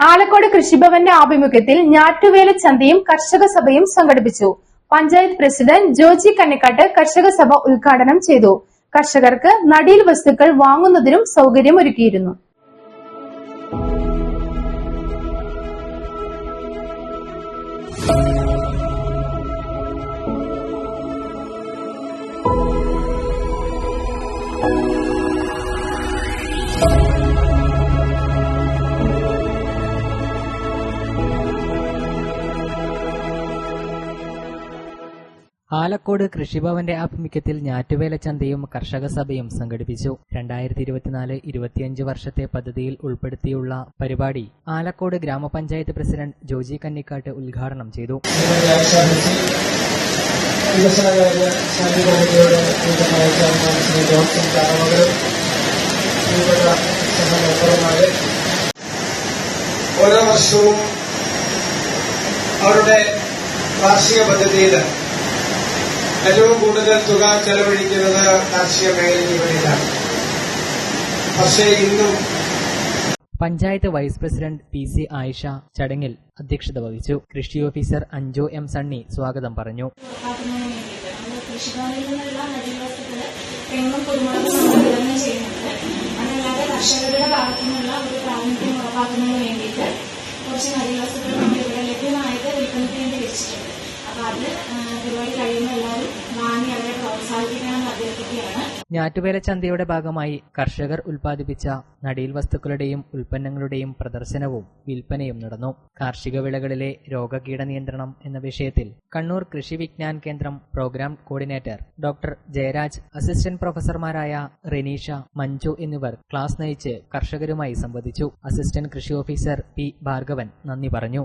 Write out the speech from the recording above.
ആലക്കോട് കൃഷിഭവന്റെ ആഭിമുഖ്യത്തിൽ ഞാറ്റുവേല ചന്തയും കർഷക സഭയും സംഘടിപ്പിച്ചു. പഞ്ചായത്ത് പ്രസിഡന്റ് ജോജി കന്നിക്കാട്ട് കർഷക സഭ ഉദ്ഘാടനം ചെയ്തു. കർഷകർക്ക് നടീൽ വസ്തുക്കൾ വാങ്ങുന്നതിനും സൗകര്യമൊരുക്കിയിരുന്നു. ആലക്കോട് കൃഷിഭവന്റെ ആഭിമുഖ്യത്തിൽ ഞാറ്റുവേല ചന്തയും കർഷക സഭയും സംഘടിപ്പിച്ചു. രണ്ടായിരത്തി ഇരുപത്തിനാല് ഇരുപത്തിയഞ്ച് വർഷത്തെ പദ്ധതിയിൽ ഉൾപ്പെടുത്തിയുള്ള പരിപാടി ആലക്കോട് ഗ്രാമപഞ്ചായത്ത് പ്രസിഡന്റ് ജോജി കന്നിക്കാട്ട് ഉദ്ഘാടനം ചെയ്തു. ഓരോ വർഷവും അവരുടെ കാർഷിക പദ്ധതിയിൽ ഏറ്റവും കൂടുതൽ തുക ചെലവഴിക്കുന്നത് കാർഷിക മേഖലയ്ക്ക് വേണ്ടിയിട്ടാണ്. പക്ഷേ ഇന്നും panchayat vice president P C Ayisha ചടങ്ങിൽ അധ്യക്ഷത വഹിച്ചു. കൃഷി ഓഫീസർ അഞ്ജു എം സണ്ണി സ്വാഗതം പറഞ്ഞു. കൃഷിഭവനിൽ നിന്നുള്ള നടീവസ്തുക്കൾ തെങ്ങും കുരുമുളകും ഞാറ്റുവേല ചന്തയുടെ ഭാഗമായി കർഷകർ ഉൽപ്പാദിപ്പിച്ച നടീൽ വസ്തുക്കളുടെയും ഉൽപ്പന്നങ്ങളുടെയും പ്രദർശനവും വിൽപ്പനയും നടന്നു. കാർഷിക വിളകളിലെ രോഗകീട നിയന്ത്രണം എന്ന വിഷയത്തിൽ Kannur Krishi Vigyan Kendra programme coordinator doctor Jayaraj assistant പ്രൊഫസർമാരായ Reneesha Manju എന്നിവർ ക്ലാസ് നയിച്ച് കർഷകരുമായി സംവദിച്ചു. അസിസ്റ്റന്റ് കൃഷി ഓഫീസർ പി ഭാർഗവൻ നന്ദി പറഞ്ഞു.